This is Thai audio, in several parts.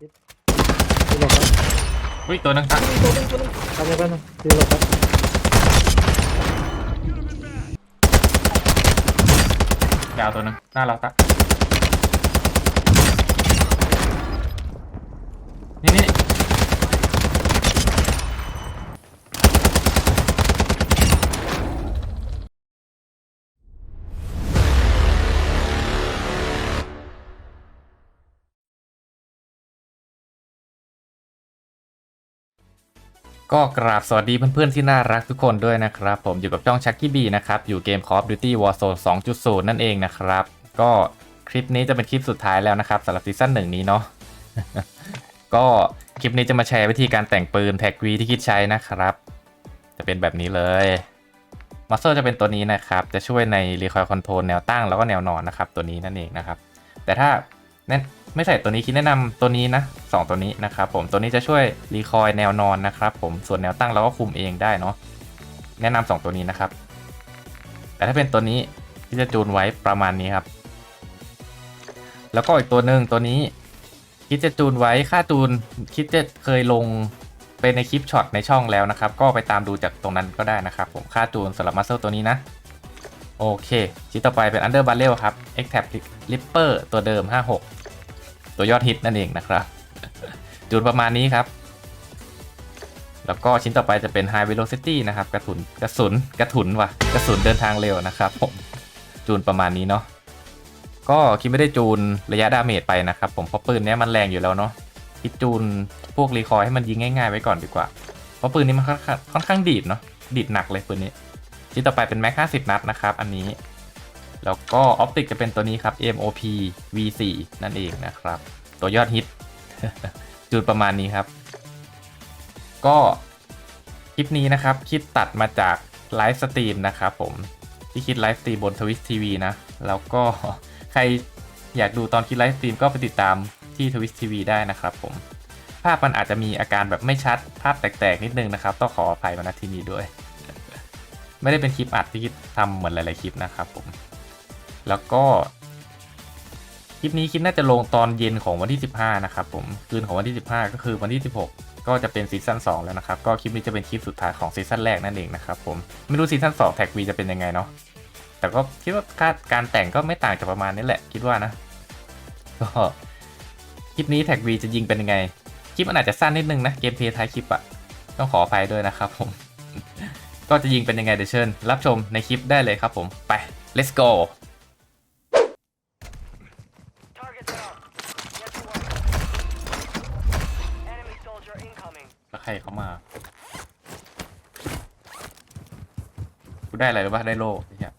คิดคิดหลบครับอุ้ยตัวหนึงตักทำยังไงบ้างคิดหลบครับดาวตัวหนึงหน้าเราตัก ก็กราบสวัสดีเพื่อนๆที่น่ารักทุกคนด้วยนะครับ ผมอยู่กับจ้องชักกี้บีนะครับ อยู่เกม Call of Duty Warzone 2.0 นั่นเองนะครับ ก็คลิปนี้จะเป็นคลิปสุดท้ายแล้วนะครับสำหรับซีซั่นหนึ่งนี้เนาะก็คลิปนี้จะมาแชร์วิธีการแต่งปืนแท็กวีที่คิดใช้นะครับ จะเป็นแบบนี้เลยมัสเซอร์จะเป็นตัวนี้นะครับ จะช่วยในรีคอยล์คอนโทรลแนวตั้งแล้วก็แนวนอนนะครับ ตัวนี้นั่นเองนะครับ แต่ถ้า ไม่ใส่ตัวนี้คิดแนะนำตัวนี้นะสองตัวนี้นะครับผมตัวนี้จะช่วยรีคอยแนวนอนนะครับผมส่วนแนวตั้งเราก็คุมเองได้เนาะแนะนำสองตัวนี้นะครับ แต่ถ้าเป็นตัวนี้ที่จะจูนไว้ประมาณนี้ครับ แล้วก็อีกตัวหนึ่งตัวนี้คิดจะจูนไว้ค่าจูนคิดจะเคยลงเป็นในคลิปช็อตในช่องแล้วนะครับ ก็ไปตามดูจากตรงนั้นก็ได้นะครับ ผมค่าจูนสำหรับมัสเซลตัวนี้นะโอเคชิ้นต่อไปเป็น Under Barrel ครับ X Tab Ripper ตัวเดิม 56 ตัวยอดฮิตนั่นเองนะครับจูนประมาณนี้ครับ แล้วก็ชิ้นต่อไปจะเป็น High Velocity นะครับกระสุนกระสุนกระถุนว่ะกระสุนเดินทางเร็วนะครับผมจูนประมาณนี้เนาะก็คิดไม่ได้จูนระยะดาเมจไปนะครับ ผมเพราะปืนนี้มันแรงอยู่แล้วเนาะคิดจูนพวกรีคอยให้มันยิงง่ายๆไว้ก่อนดีกว่า เพราะปืนนี้มันค่อนข้างค่อนข้างดีดเนาะดีดหนักเลยปืนนี้ชิ้นต่อไปเป็นแม็ก50 นัดนะครับ อันนี้ แล้วก็ออปติกจะเป็นตัวนี้ครับ MOP V4 นั่นเองนะครับ ตัวยอดฮิตจูนประมาณนี้ครับ ก็คลิปนี้นะครับ คิดตัดมาจากไลฟ์สตรีมนะครับผมที่คิดไลฟ์สตรีมบนทวิสทีวีนะ แล้วก็ใครอยากดูตอนคิดไลฟ์สตรีมก็ไปติดตามที่ทวิสทีวีได้นะครับผม ภาพมันอาจจะมีอาการแบบไม่ชัด ภาพแตกๆนิดนึงนะครับ ต้องขออภัยมาณที่นี้ด้วย ไม่ได้เป็นคลิปอัดที่คิดทำเหมือนหลายๆคลิปนะครับผม แล้วก็ คลิปนี้คิดน่าจะลงตอนเย็นของวันที่ 15 นะครับผมคืนของวันที่ 15 ก็คือวันที่ 16ก็จะเป็นซีซั่น2แล้วนะครับ ก็คลิปนี้จะเป็นคลิปสุดท้ายของซีซั่นแรกนั่นเองนะครับผม ไม่รู้ซีซั่น2แท็กวีจะเป็นยังไงเนาะ แต่ก็คิดว่าการแต่งก็ไม่ต่างจากประมาณนี้แหละ คิดว่านะ ก็คลิปนี้แท็กวีจะยิงเป็นยังไง คลิปมันอาจจะสั้นนิดนึงนะ เกมเพลย์ท้ายคลิปอะต้องขออภัยด้วยนะครับผม ก็จะยิงเป็นยังไงเดี๋ยวเชิญ รับชมในคลิปได้เลยครับผม ไป let's go Target down. Get to work. Enemy soldier incoming. แล้วใครเขามา กูได้อะไรหรือปะได้โล่ไอ้เหี้ย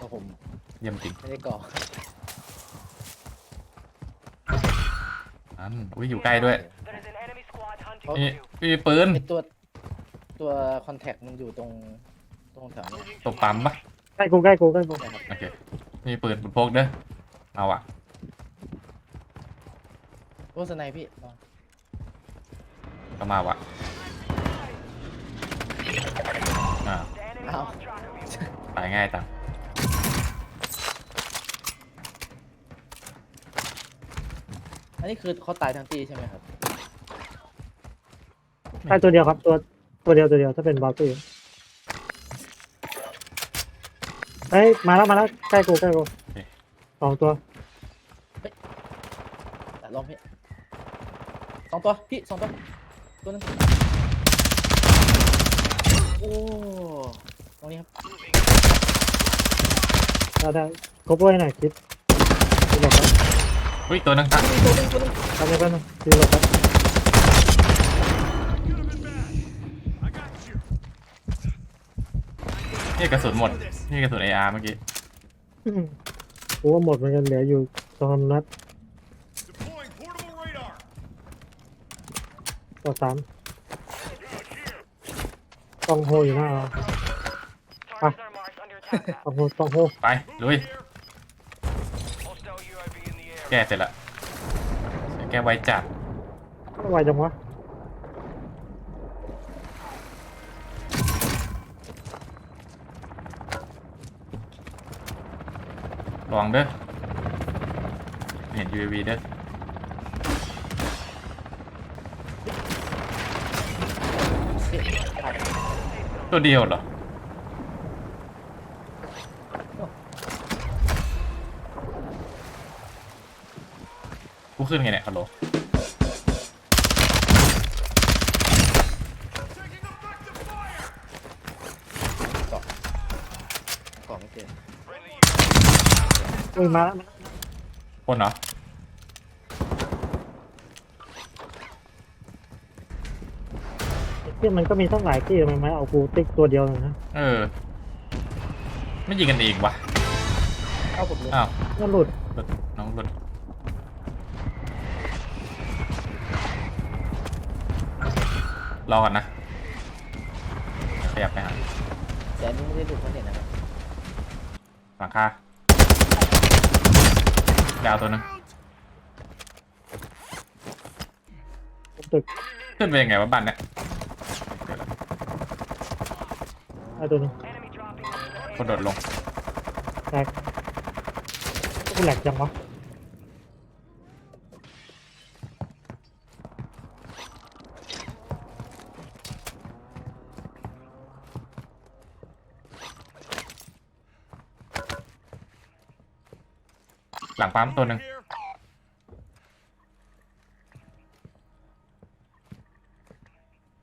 ก็ผมเยี่ยมจริงไม่ได้ก่ออันอุ้ยอยู่ใกล้ด้วย There is an enemy squad hunting นี่ you. มีปืนไอตัวตัวคอนแทคมันอยู่ตรงตรงแถวเนี้ย Moving ต to บปั๊มปะใกล้กูใกล้กูใกล้กูโอเคมีปืนปืนพกเด้อเอาอะโอ้สไนพี่ลองก็มาวะ อ่า The enemy Ow. lost track of you. ตายง่ายตังอันนี้คือเขาตายทั้งตีใช่ไหมครับ ใช่ตัวเดียวครับตัวตัวเดียวตัวเดียวถ้าเป็นบอลตี้เฮ้ยมาแล้วมาแล้วใกล้กูใกล้กูสองตัวแต่ลองพี่สองตัวพี่สองตัวตัวนึง โอ้ตรงนี้ครับได้ได้ครบไว้หน่อยคิดคิดหลบครับอุ้ยตัวหนึงตักตัวนึงตัวนึงทำยังไงบ้างคิดหลบครับนี่กระสุนหมดนี่กระสุน AR เมื่อกี้อืมกูว่าหมดเหมือนกันเหลืออยู่สองสามนัด Deploying portable radar. ต่อสาม กองโฮอยู่หน้าเรา Targets are marked under attack map. กองโฮกองโฮไปลุย Hostile UAV in the air. แก้เสร็จละแก้ไว้จัดไวจังวะระวังเด้อไม่เห็น UAV เด้อ ตัวเดียวเหรอ กูขึ้นไงเนี่ยฮัลโหล Taking effective fire. กล่องกล่องไม่เจอ Friendly อุ้ยมาแล้วมาแล้วคนเหรอ ที่มันก็มีตั้งหลายที่มันมาเอากูติ๊กตัวเดียวเลยนะเออ ไม่ยิงกันเองวะเอาผมเลยอ้าวนั่นหลุดหลุดน้องหลุดรอก่อนนะเดี๋ยวขยับไปหาแต่อันนี้ไม่ได้ดูคนเห็นนะครับหลังคาดาวตัวหนึงตึกขึ้นไปยังไงวะบ้านเนี่ยเดี๋ยวนะ ไอ้ตัวนึง enemy dropping into the กระโดดลงแตกกูแหลกจังวะหลังปั๊มตัวหนึ่ง Here.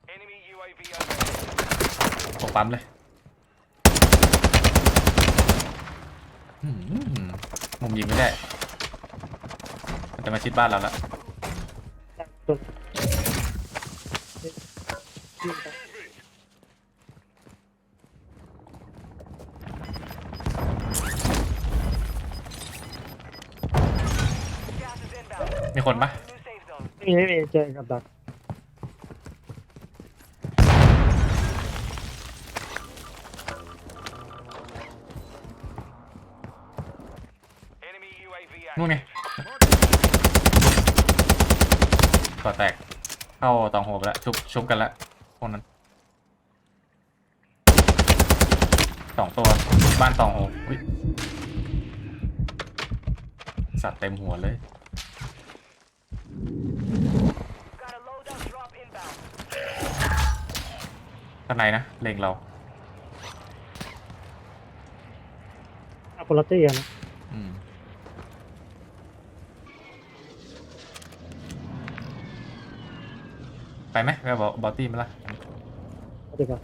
เ enemy UAV overhead. ตกปั๊มเลย มมุมยิงไม่ได้ มันจะมาชิดบ้านเราแล้วมีคนปะไม่มีไม่มีเจอกับดัก UAV นู่นไง active. ก่อแตก เข้าตองโหไปแล้วชุบชุบกันแล้วพวกนั้นสองตัวบ้านตองโหอุ้ยสัตว์เต็มหัวเลย Got a loadout drop inbound. ข้างในนะเล็งเราอาโปลตี้อะนะอืม ไปไหมไปเอาบอตตี้มาละเอาดีกว่า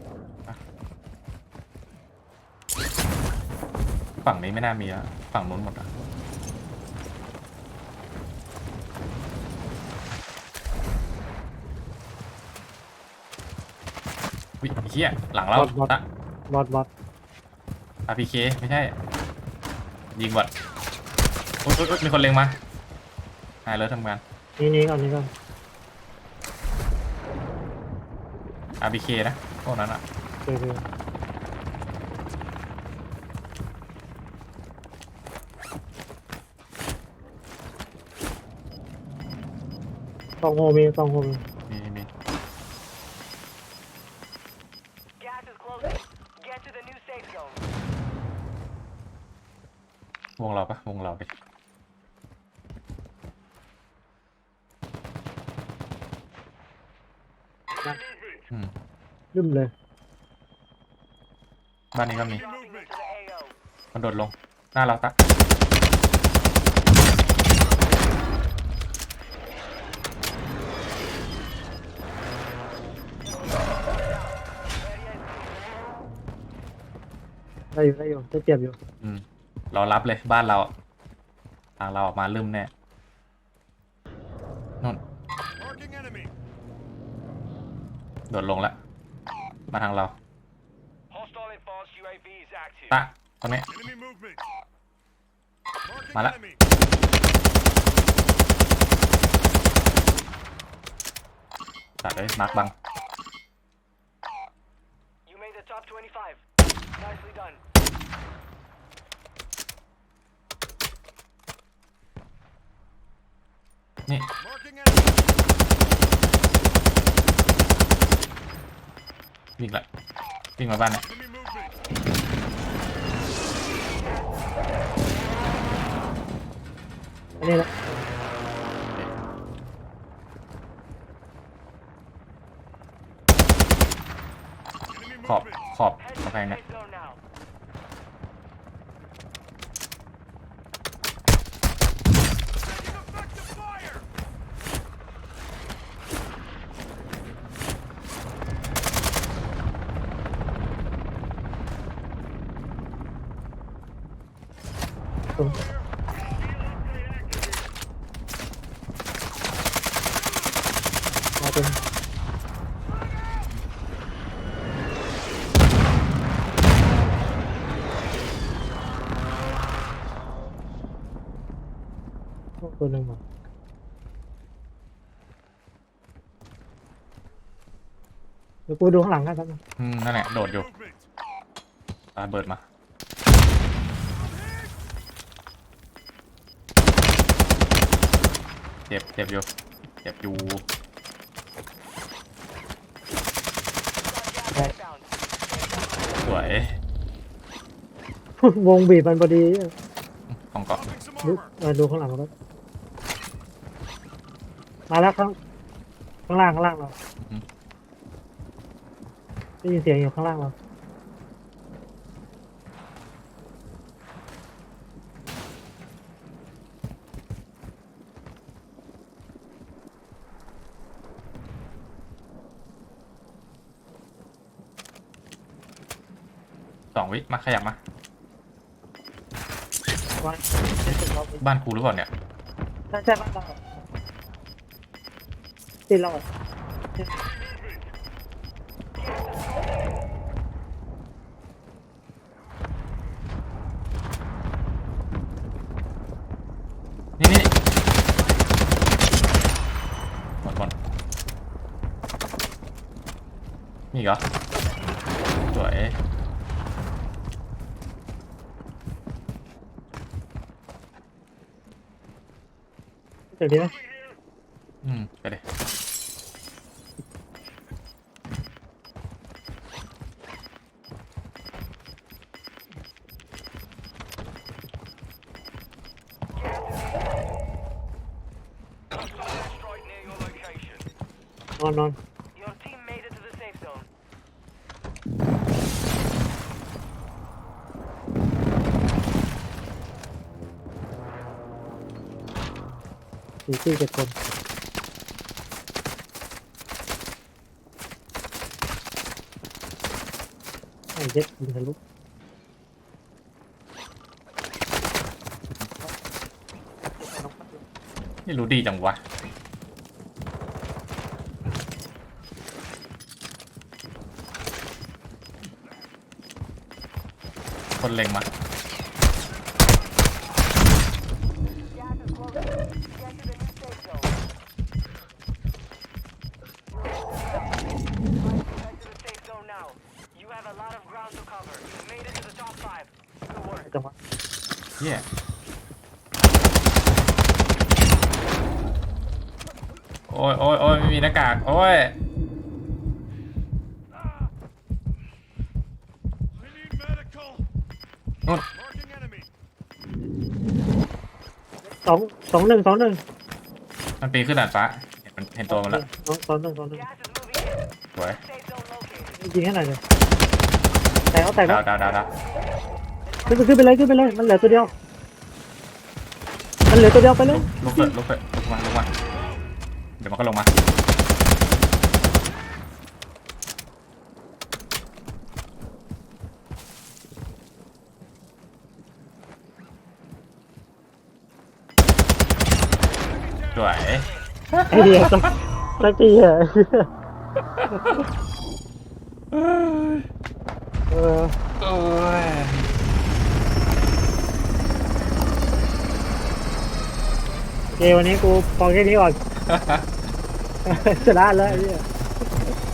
ฝั่งนี้ไม่น่ามีอะฝั่งนู้นหมดอะวิเฮียหลังเราตะบอดบอดอาพีเคไม่ใช่ ยิงบอดโอ๊ยโอ๊ยโอ๊ยมีคนเล็งมาหายเลยทำงานนี่นี่ก่อนนี่ก่อน อาพีเคนะพวกนั้นอะเจอเจอสองโฮมีสองโฮมีมีมี Gas is closing. Get to the new safe zone. วงเราปะวงเราไป อืมลืมเลย บ้านนี้ก็มี Dropping into the AO. มันโดดลง หน้าเราตะได้อยู่ได้อยู่จะเจ็บอยู่อืมเรารับเลยบ้านเราทางเราออกมาลืมแน่นน Marking enemy. โดดลงแล้วมาทางเรา Hostile advanced UAV is active. ตะตรงนี้ Enemy movement. Marking Mala. enemy. ตัดเลยมาร์กบัง You made the top 25. Nicely done. นี่ Marking enemy. วิ่งละวิ่งมาบ้านเนี่ย Enemy movement. อันนี้แหละ Enemy ขอบขอบ Head กำ to แพ the งเนี่ย safe zone now. Taking effective fire! มาเป็น ตัวหนึ่งมาเดี๋ยวกูดูข้างหลังกันครับอืมนั่นแหละโดดอยู่ Movement! ตาเบิดมา เจ็บเจ็บอยู่เจ็บอยู่ Got gas inbound. สวย วงบีบมันพอดี ของเกาะ Dropping some ดู armor! เออดูข้างหลังแล้ว มาแล้วข้างข้างล่างข้างล่างเราได้ยินเสียงอยู่ข้างล่างเราสองวิมาขยับมา ว่าบ้านกูหรือเปล่าเนี่ย ใช่ใช่บ้านเรา ติดเรานี่นี่หมดหมดมีอีกเหรอสวยเดี๋ยวนี้นะ นอนนอน Your team made it to the safe zone. สี่สี่เจ็ดคนไอ้เจ็ดยิงทะลุนี่รู้ดีจังวะ คนเล็งมา Gas is closing. Get to the new safe zone. Head to the safe zone now. You have a lot of ground to cover. You made it to the top five. Good work. จังหวะเย่โอ้ยโอ้ยโอ้ยไม่มีหน้ากาก โอ้ย I need medical! นู่น Marking enemy! ส องสองหนึ่งสองหนึ่งมันปีนขึ้นดาดฟ้าเห็นมันเห็นตัวมันแล้วสองสองหนึ่งสองหนึ่ง Gas is moving in. สวย Safe zone located. ยิงให้หน่อยเลยแตกแล้วแตกแล้ดาววดาวดาวดาวขึ้นไปขึ้นไปเลยขึ้นไปเลยมันเหลือตัวเดียว มันเหลือตัวเดียวไปเลยลุกเถอะลุกเถอะลุกมาลุกมาเดี๋ยวมันก็ลงมา สวย ไอเดียสักสักทีเหรอเออโอ้ยโอเควันนี้กูพอแค่นี้ก่อนชนะแล้วไอ้เนี่ย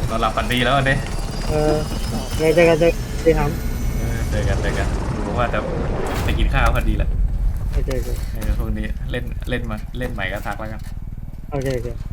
เราหลับฝันดีแล้ววันนี้เออเดี๋ยวเจอกันเจอกันครับเออเจอกันเจอกันรู้ว่าจะไปกินข้าวพอดีแหละโอเคโอเค เออพวกนี้เล่นเล่นมาเล่นใหม่ก็ทักแล้วกัน Okay, okay.